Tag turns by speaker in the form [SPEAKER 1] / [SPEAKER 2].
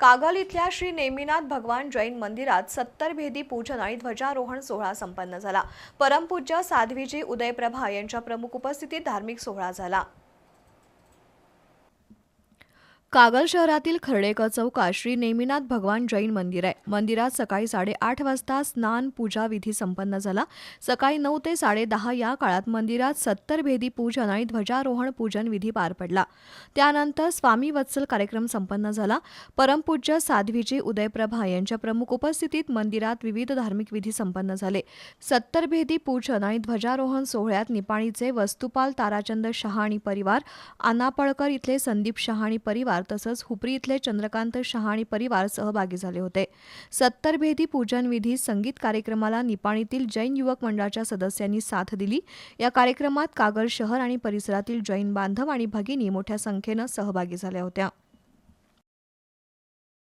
[SPEAKER 1] कागल इथल्या श्री नेमिनाथ भगवान जैन मंदिरात सत्तर भेदी पूजन आणि ध्वजारोहण सोहळा संपन्न झाला. परमपूज्य साध्वीजी उदयप्रभा यांच्या प्रमुख उपस्थितीत धार्मिक सोहळा झाला. कागल शहरातील खर्डेकर चौकात श्री नेमिनाथ भगवान जैन मंदिर आहे. मंदिरात सकाळी साडेआठ वाजता स्नान पूजा विधी संपन्न झाला. सकाळी नऊ ते साडेदहा या काळात मंदिरात सत्तर भेदी पूजन आणि ध्वजारोहण पूजन विधी पार पडला. त्यानंतर स्वामी वत्सल कार्यक्रम संपन्न झाला. परमपूज्य साध्वीजी उदयप्रभा यांच्या प्रमुख उपस्थितीत मंदिरात विविध धार्मिक विधी संपन्न झाले. सत्तर भेदी पूजन आणि ध्वजारोहण सोहळ्यात निपाणीचे वस्तुपाल ताराचंद शहाणी परिवार आनापळकर इथले संदीप शहाणी परिवार तसंच हुपरी इथले चंद्रकांत शहा आणि परिवार सहभागी झाले होते. सत्तर भेदी पूजन विधी संगीत कार्यक्रमाला निपाणीतील जैन युवक मंडळाच्या सदस्यांनी साथ दिली. या कार्यक्रमात कागल शहर आणि परिसरातील जैन बांधव आणि भगिनी मोठ्या संख्येनं सहभागी झाल्या होत्या.